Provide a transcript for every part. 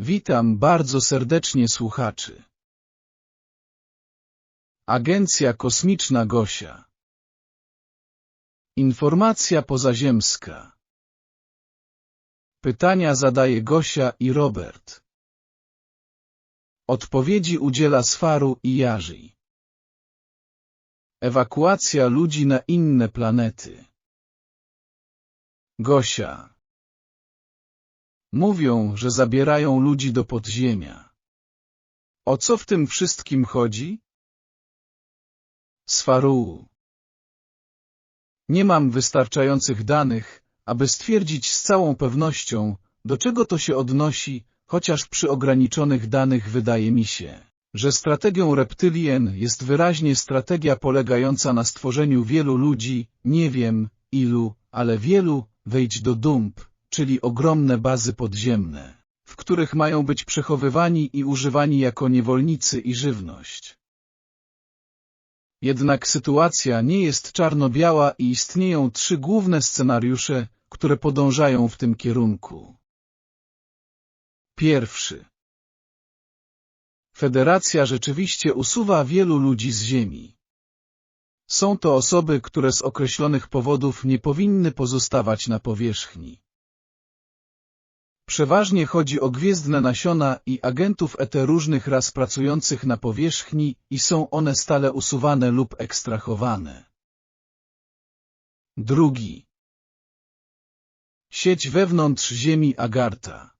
Witam bardzo serdecznie słuchaczy. Agencja Kosmiczna Gosia. Informacja pozaziemska. Pytania zadaje Gosia i Robert. Odpowiedzi udziela Sfaru i Jarzy. Ewakuacja ludzi na inne planety. Gosia. Mówią, że zabierają ludzi do podziemia. O co w tym wszystkim chodzi? Sfaru. Nie mam wystarczających danych, aby stwierdzić z całą pewnością, do czego to się odnosi, chociaż przy ograniczonych danych wydaje mi się, że strategią reptylien jest wyraźnie strategia polegająca na stworzeniu wielu ludzi, nie wiem ilu, ale wielu, wejdź do dump, czyli ogromne bazy podziemne, w których mają być przechowywani i używani jako niewolnicy i żywność. Jednak sytuacja nie jest czarno-biała i istnieją trzy główne scenariusze, które podążają w tym kierunku. Pierwszy. Federacja rzeczywiście usuwa wielu ludzi z Ziemi. Są to osoby, które z określonych powodów nie powinny pozostawać na powierzchni. Przeważnie chodzi o gwiezdne nasiona i agentów ET różnych ras pracujących na powierzchni i są one stale usuwane lub ekstrahowane. Drugi. Sieć wewnątrz Ziemi Agarta.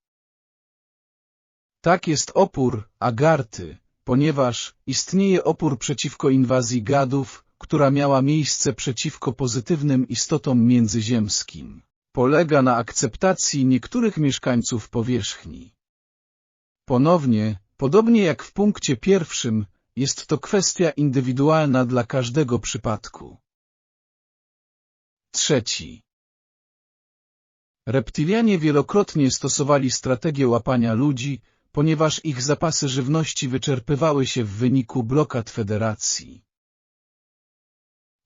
Tak jest opór Agarty, ponieważ istnieje opór przeciwko inwazji gadów, która miała miejsce przeciwko pozytywnym istotom międzyziemskim polega na akceptacji niektórych mieszkańców powierzchni. Ponownie, podobnie jak w punkcie pierwszym, jest to kwestia indywidualna dla każdego przypadku. Trzeci. Reptilianie wielokrotnie stosowali strategię łapania ludzi, ponieważ ich zapasy żywności wyczerpywały się w wyniku blokad federacji.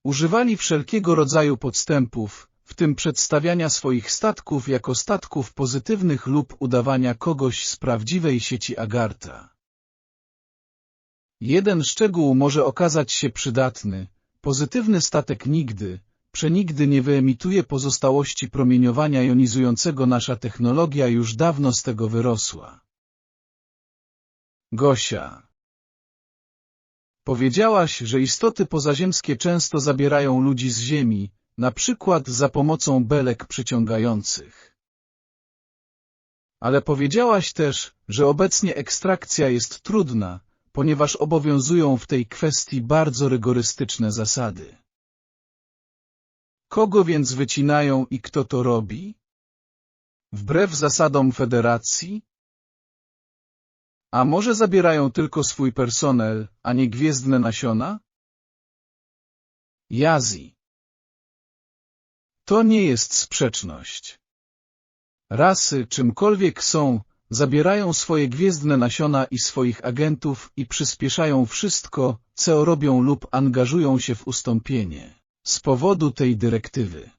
Używali wszelkiego rodzaju podstępów, w tym przedstawiania swoich statków jako statków pozytywnych lub udawania kogoś z prawdziwej sieci Agarta. Jeden szczegół może okazać się przydatny. Pozytywny statek nigdy, przenigdy nie wyemituje pozostałości promieniowania jonizującego. Nasza technologia już dawno z tego wyrosła. Gosia Powiedziałaś, że istoty pozaziemskie często zabierają ludzi z Ziemi, na przykład za pomocą belek przyciągających. Ale powiedziałaś też, że obecnie ekstrakcja jest trudna, ponieważ obowiązują w tej kwestii bardzo rygorystyczne zasady. Kogo więc wycinają i kto to robi? Wbrew zasadom federacji? A może zabierają tylko swój personel, a nie gwiezdne nasiona? Jazi to nie jest sprzeczność. Rasy, czymkolwiek są, zabierają swoje gwiezdne nasiona i swoich agentów i przyspieszają wszystko, co robią lub angażują się w ustąpienie. Z powodu tej dyrektywy.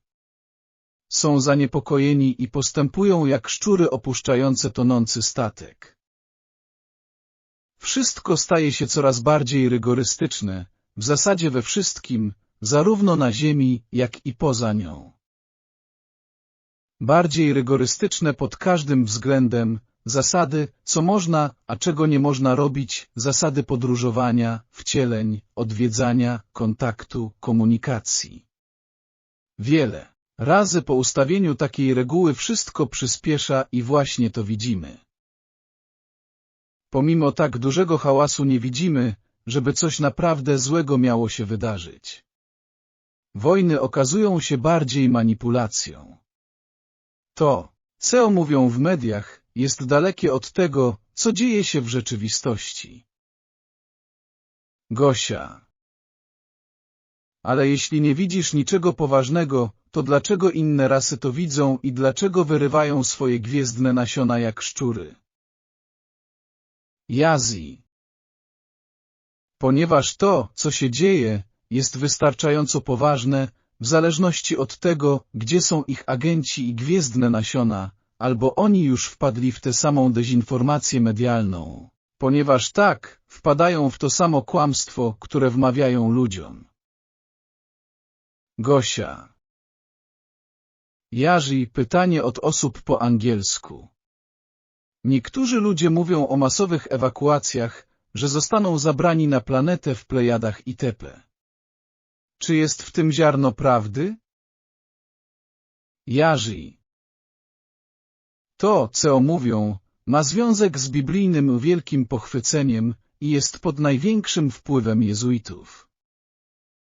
Są zaniepokojeni i postępują jak szczury opuszczające tonący statek. Wszystko staje się coraz bardziej rygorystyczne, w zasadzie we wszystkim, zarówno na Ziemi, jak i poza nią. Bardziej rygorystyczne pod każdym względem, zasady, co można, a czego nie można robić, zasady podróżowania, wcieleń, odwiedzania, kontaktu, komunikacji. Wiele razy po ustawieniu takiej reguły wszystko przyspiesza i właśnie to widzimy. Pomimo tak dużego hałasu nie widzimy, żeby coś naprawdę złego miało się wydarzyć. Wojny okazują się bardziej manipulacją. To, co mówią w mediach, jest dalekie od tego, co dzieje się w rzeczywistości. Gosia Ale jeśli nie widzisz niczego poważnego, to dlaczego inne rasy to widzą i dlaczego wyrywają swoje gwiezdne nasiona jak szczury? Jazi Ponieważ to, co się dzieje, jest wystarczająco poważne, w zależności od tego, gdzie są ich agenci i gwiezdne nasiona, albo oni już wpadli w tę samą dezinformację medialną, ponieważ tak, wpadają w to samo kłamstwo, które wmawiają ludziom. Gosia Jarzy pytanie od osób po angielsku. Niektórzy ludzie mówią o masowych ewakuacjach, że zostaną zabrani na planetę w Plejadach itp. Czy jest w tym ziarno prawdy? Jarzy. To, co mówią, ma związek z biblijnym wielkim pochwyceniem i jest pod największym wpływem jezuitów.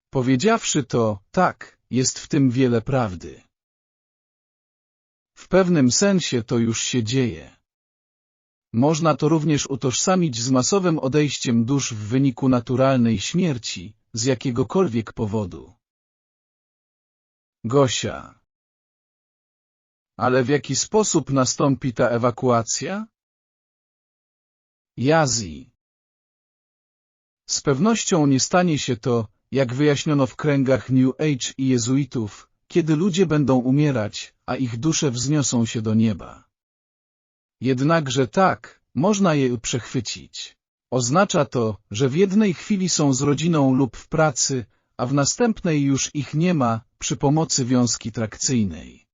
Powiedziawszy to, tak, jest w tym wiele prawdy. W pewnym sensie to już się dzieje. Można to również utożsamić z masowym odejściem dusz w wyniku naturalnej śmierci, z jakiegokolwiek powodu. Gosia Ale w jaki sposób nastąpi ta ewakuacja? Jazi Z pewnością nie stanie się to, jak wyjaśniono w kręgach New Age i jezuitów, kiedy ludzie będą umierać, a ich dusze wzniosą się do nieba. Jednakże tak, można je przechwycić. Oznacza to, że w jednej chwili są z rodziną lub w pracy, a w następnej już ich nie ma, przy pomocy wiązki trakcyjnej.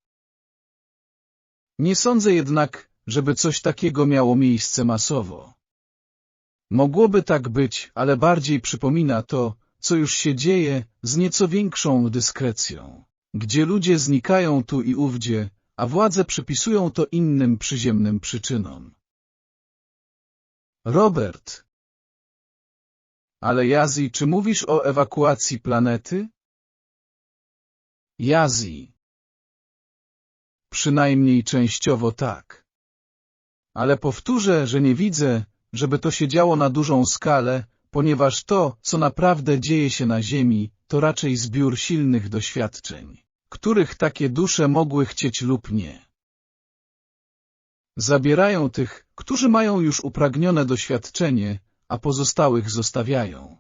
Nie sądzę jednak, żeby coś takiego miało miejsce masowo. Mogłoby tak być, ale bardziej przypomina to, co już się dzieje, z nieco większą dyskrecją, gdzie ludzie znikają tu i ówdzie, a władze przypisują to innym przyziemnym przyczynom. Robert. Ale Jazi, czy mówisz o ewakuacji planety? Jazi. Przynajmniej częściowo tak. Ale powtórzę, że nie widzę, żeby to się działo na dużą skalę, ponieważ to, co naprawdę dzieje się na Ziemi, to raczej zbiór silnych doświadczeń, których takie dusze mogły chcieć lub nie. Zabierają tych, którzy mają już upragnione doświadczenie, a pozostałych zostawiają.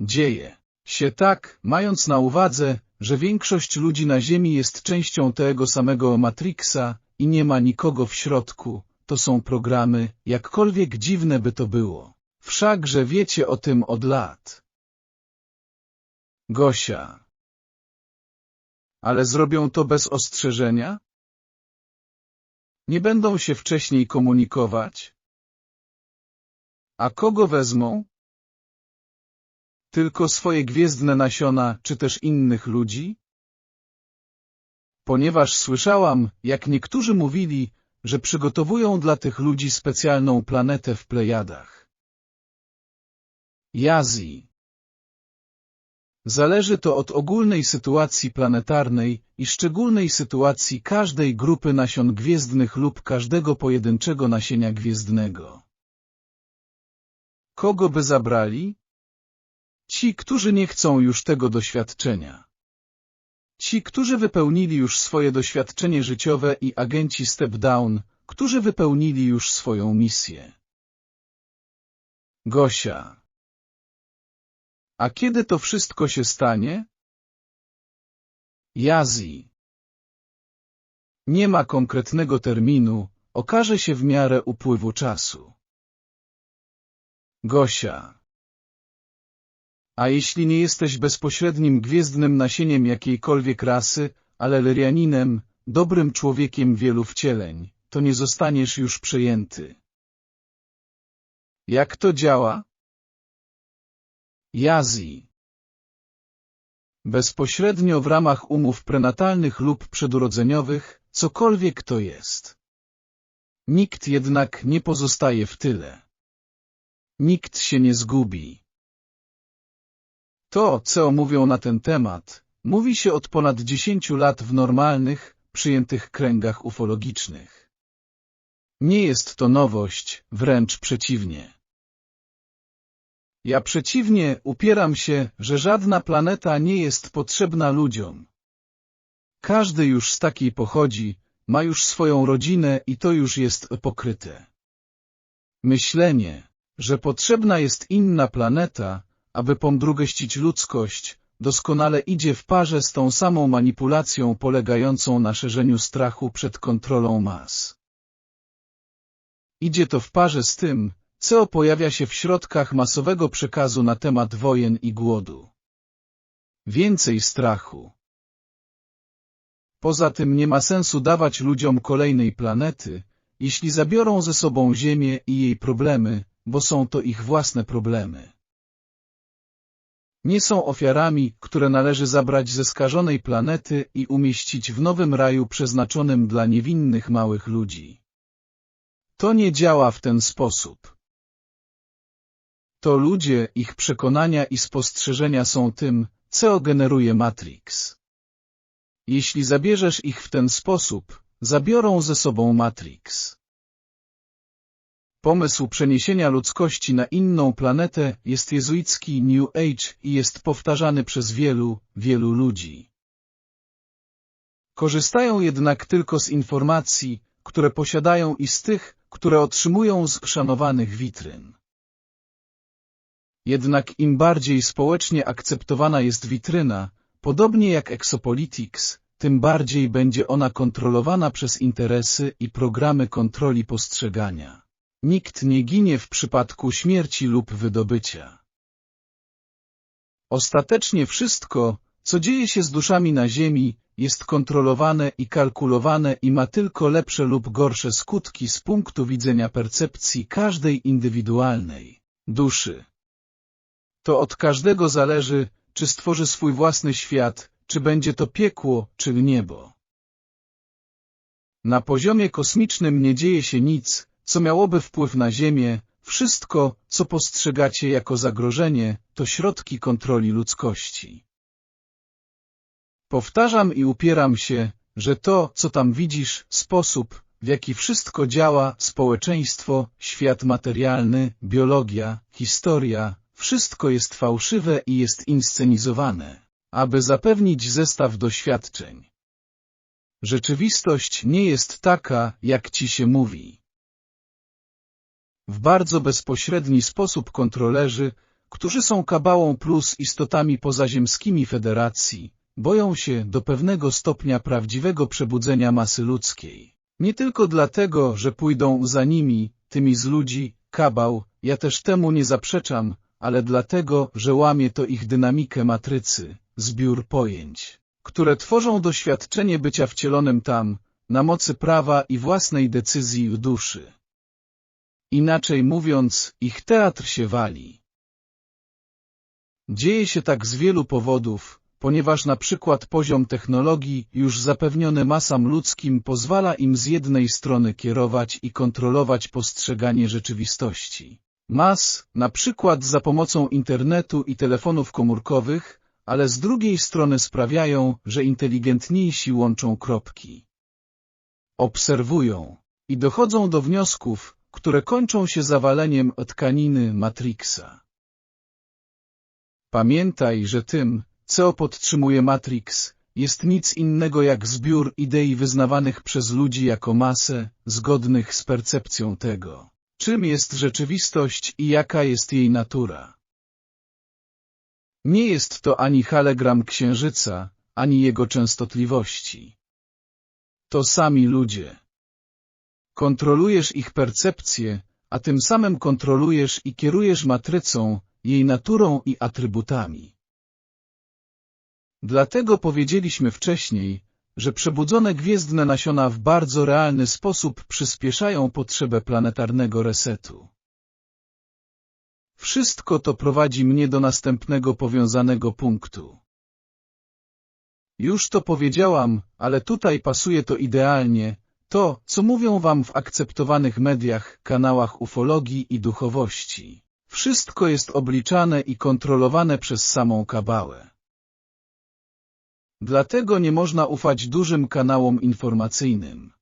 Dzieje się tak, mając na uwadze, że większość ludzi na Ziemi jest częścią tego samego Matrixa i nie ma nikogo w środku, to są programy, jakkolwiek dziwne by to było. Wszakże wiecie o tym od lat. Gosia. Ale zrobią to bez ostrzeżenia? Nie będą się wcześniej komunikować? A kogo wezmą? Tylko swoje gwiezdne nasiona, czy też innych ludzi? Ponieważ słyszałam, jak niektórzy mówili, że przygotowują dla tych ludzi specjalną planetę w Plejadach. Jazi Zależy to od ogólnej sytuacji planetarnej i szczególnej sytuacji każdej grupy nasion gwiezdnych lub każdego pojedynczego nasienia gwiezdnego. Kogo by zabrali? Ci, którzy nie chcą już tego doświadczenia. Ci, którzy wypełnili już swoje doświadczenie życiowe i agenci Step Down, którzy wypełnili już swoją misję. Gosia A kiedy to wszystko się stanie? Jazi Nie ma konkretnego terminu, okaże się w miarę upływu czasu. Gosia A jeśli nie jesteś bezpośrednim gwiezdnym nasieniem jakiejkolwiek rasy, ale lyrianinem, dobrym człowiekiem wielu wcieleń, to nie zostaniesz już przejęty. Jak to działa? Jazi Bezpośrednio w ramach umów prenatalnych lub przedurodzeniowych, cokolwiek to jest. Nikt jednak nie pozostaje w tyle. Nikt się nie zgubi. To, co mówią na ten temat, mówi się od ponad dziesięciu lat w normalnych, przyjętych kręgach ufologicznych. Nie jest to nowość, wręcz przeciwnie. Ja przeciwnie upieram się, że żadna planeta nie jest potrzebna ludziom. Każdy już z takiej pochodzi, ma już swoją rodzinę i to już jest pokryte. Myślenie, że potrzebna jest inna planeta, aby pomdrugeścić ludzkość, doskonale idzie w parze z tą samą manipulacją polegającą na szerzeniu strachu przed kontrolą mas. Idzie to w parze z tym, co pojawia się w środkach masowego przekazu na temat wojen i głodu. Więcej strachu. Poza tym nie ma sensu dawać ludziom kolejnej planety, jeśli zabiorą ze sobą Ziemię i jej problemy, bo są to ich własne problemy. Nie są ofiarami, które należy zabrać ze skażonej planety i umieścić w nowym raju przeznaczonym dla niewinnych małych ludzi. To nie działa w ten sposób. To ludzie, ich przekonania i spostrzeżenia są tym, co generuje Matrix. Jeśli zabierzesz ich w ten sposób, zabiorą ze sobą Matrix. Pomysł przeniesienia ludzkości na inną planetę jest jezuicki New Age i jest powtarzany przez wielu, wielu ludzi. Korzystają jednak tylko z informacji, które posiadają i z tych, które otrzymują z szanowanych witryn. Jednak im bardziej społecznie akceptowana jest witryna, podobnie jak Exopolitics, tym bardziej będzie ona kontrolowana przez interesy i programy kontroli postrzegania. Nikt nie ginie w przypadku śmierci lub wydobycia. Ostatecznie wszystko, co dzieje się z duszami na Ziemi, jest kontrolowane i kalkulowane i ma tylko lepsze lub gorsze skutki z punktu widzenia percepcji każdej indywidualnej duszy. To od każdego zależy, czy stworzy swój własny świat, czy będzie to piekło, czy niebo. Na poziomie kosmicznym nie dzieje się nic, co miałoby wpływ na Ziemię, wszystko, co postrzegacie jako zagrożenie, to środki kontroli ludzkości. Powtarzam i upieram się, że to, co tam widzisz, sposób, w jaki wszystko działa, społeczeństwo, świat materialny, biologia, historia, wszystko jest fałszywe i jest inscenizowane, aby zapewnić zestaw doświadczeń. Rzeczywistość nie jest taka, jak ci się mówi. W bardzo bezpośredni sposób kontrolerzy, którzy są kabałą plus istotami pozaziemskimi federacji, boją się do pewnego stopnia prawdziwego przebudzenia masy ludzkiej. Nie tylko dlatego, że pójdą za nimi, tymi z ludzi, kabał, ja też temu nie zaprzeczam, ale dlatego, że łamie to ich dynamikę matrycy, zbiór pojęć, które tworzą doświadczenie bycia wcielonym tam, na mocy prawa i własnej decyzji duszy. Inaczej mówiąc, ich teatr się wali. Dzieje się tak z wielu powodów, ponieważ na przykład poziom technologii już zapewniony masam ludzkim pozwala im z jednej strony kierować i kontrolować postrzeganie rzeczywistości. Mas, na przykład za pomocą internetu i telefonów komórkowych, ale z drugiej strony sprawiają, że inteligentniejsi łączą kropki. Obserwują i dochodzą do wniosków, które kończą się zawaleniem tkaniny Matrixa. Pamiętaj, że tym, co podtrzymuje Matrix, jest nic innego jak zbiór idei wyznawanych przez ludzi jako masę, zgodnych z percepcją tego, czym jest rzeczywistość i jaka jest jej natura. Nie jest to ani halegram księżyca, ani jego częstotliwości. To sami ludzie. Kontrolujesz ich percepcję, a tym samym kontrolujesz i kierujesz matrycą, jej naturą i atrybutami. Dlatego powiedzieliśmy wcześniej, że przebudzone gwiezdne nasiona w bardzo realny sposób przyspieszają potrzebę planetarnego resetu. Wszystko to prowadzi mnie do następnego powiązanego punktu. Już to powiedziałam, ale tutaj pasuje to idealnie, to, co mówią wam w akceptowanych mediach, kanałach ufologii i duchowości. Wszystko jest obliczane i kontrolowane przez samą kabałę. Dlatego nie można ufać dużym kanałom informacyjnym.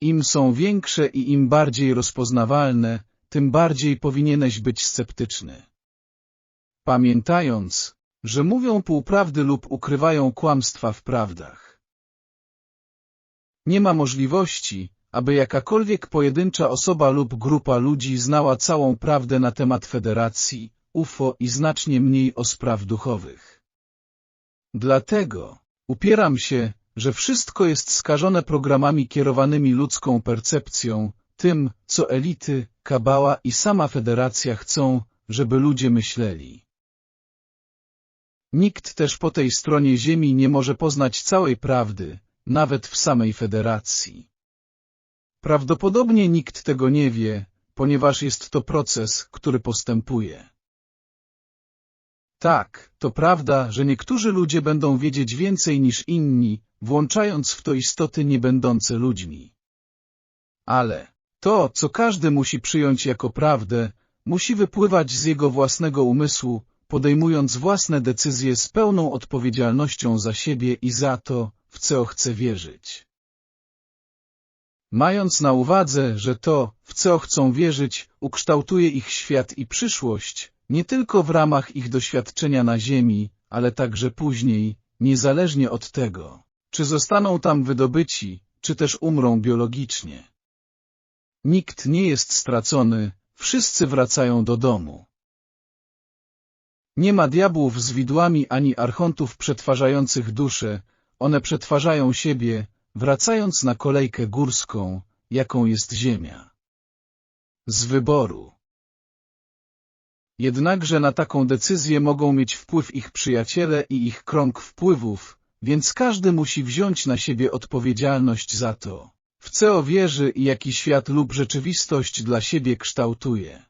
Im są większe i im bardziej rozpoznawalne, tym bardziej powinieneś być sceptyczny. Pamiętając, że mówią półprawdy lub ukrywają kłamstwa w prawdach. Nie ma możliwości, aby jakakolwiek pojedyncza osoba lub grupa ludzi znała całą prawdę na temat federacji, UFO i znacznie mniej o spraw duchowych. Dlatego upieram się, że wszystko jest skażone programami kierowanymi ludzką percepcją, tym, co elity, kabała i sama federacja chcą, żeby ludzie myśleli. Nikt też po tej stronie Ziemi nie może poznać całej prawdy, nawet w samej federacji. Prawdopodobnie nikt tego nie wie, ponieważ jest to proces, który postępuje. Tak, to prawda, że niektórzy ludzie będą wiedzieć więcej niż inni, włączając w to istoty niebędące ludźmi. Ale to, co każdy musi przyjąć jako prawdę, musi wypływać z jego własnego umysłu, podejmując własne decyzje z pełną odpowiedzialnością za siebie i za to, w co chce wierzyć. Mając na uwadze, że to, w co chcą wierzyć, ukształtuje ich świat i przyszłość, nie tylko w ramach ich doświadczenia na Ziemi, ale także później, niezależnie od tego, czy zostaną tam wydobyci, czy też umrą biologicznie. Nikt nie jest stracony, wszyscy wracają do domu. Nie ma diabłów z widłami ani archontów przetwarzających dusze, one przetwarzają siebie, wracając na kolejkę górską, jaką jest ziemia. Z wyboru. Jednakże na taką decyzję mogą mieć wpływ ich przyjaciele i ich krąg wpływów, więc każdy musi wziąć na siebie odpowiedzialność za to, w co wierzy i jaki świat lub rzeczywistość dla siebie kształtuje.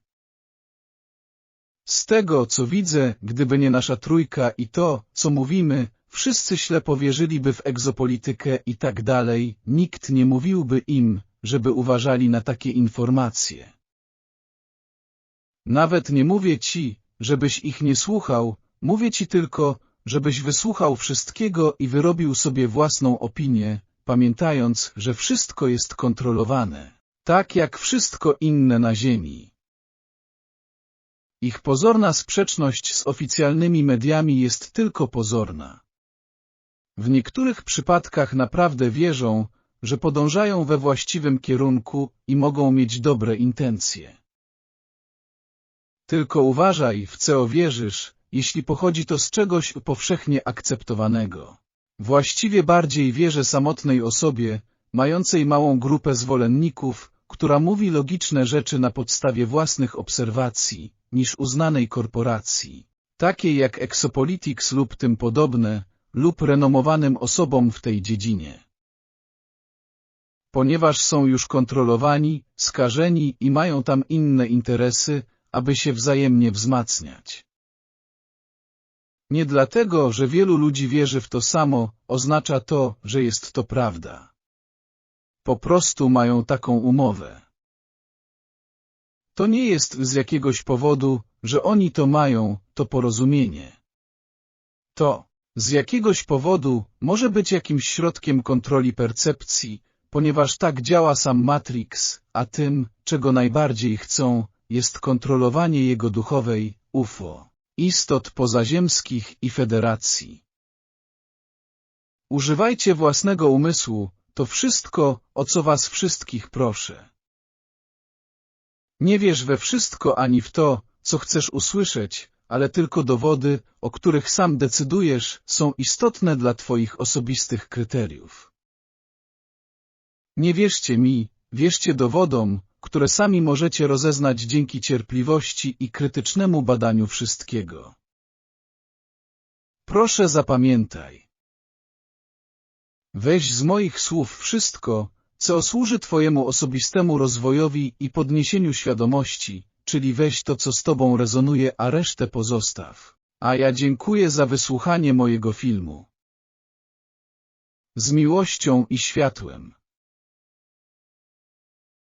Z tego, co widzę, gdyby nie nasza trójka i to, co mówimy, wszyscy ślepo wierzyliby w egzopolitykę i tak dalej, nikt nie mówiłby im, żeby uważali na takie informacje. Nawet nie mówię ci, żebyś ich nie słuchał, mówię ci tylko, żebyś wysłuchał wszystkiego i wyrobił sobie własną opinię, pamiętając, że wszystko jest kontrolowane, tak jak wszystko inne na Ziemi. Ich pozorna sprzeczność z oficjalnymi mediami jest tylko pozorna. W niektórych przypadkach naprawdę wierzą, że podążają we właściwym kierunku i mogą mieć dobre intencje. Tylko uważaj, w co wierzysz, jeśli pochodzi to z czegoś powszechnie akceptowanego. Właściwie bardziej wierzę samotnej osobie, mającej małą grupę zwolenników, która mówi logiczne rzeczy na podstawie własnych obserwacji, niż uznanej korporacji, takiej jak Exopolitics lub tym podobne, lub renomowanym osobom w tej dziedzinie. Ponieważ są już kontrolowani, skażeni i mają tam inne interesy, aby się wzajemnie wzmacniać. Nie dlatego, że wielu ludzi wierzy w to samo, oznacza to, że jest to prawda. Po prostu mają taką umowę. To nie jest z jakiegoś powodu, że oni to mają, to porozumienie. To, z jakiegoś powodu, może być jakimś środkiem kontroli percepcji, ponieważ tak działa sam Matrix, a tym, czego najbardziej chcą, jest kontrolowanie jego duchowej, UFO, istot pozaziemskich i federacji. Używajcie własnego umysłu, to wszystko, o co was wszystkich proszę. Nie wierz we wszystko ani w to, co chcesz usłyszeć, ale tylko dowody, o których sam decydujesz, są istotne dla Twoich osobistych kryteriów. Nie wierzcie mi, wierzcie dowodom, które sami możecie rozeznać dzięki cierpliwości i krytycznemu badaniu wszystkiego. Proszę zapamiętaj. Weź z moich słów wszystko, co służy Twojemu osobistemu rozwojowi i podniesieniu świadomości, czyli weź to, co z Tobą rezonuje, a resztę pozostaw. A ja dziękuję za wysłuchanie mojego filmu. Z miłością i światłem.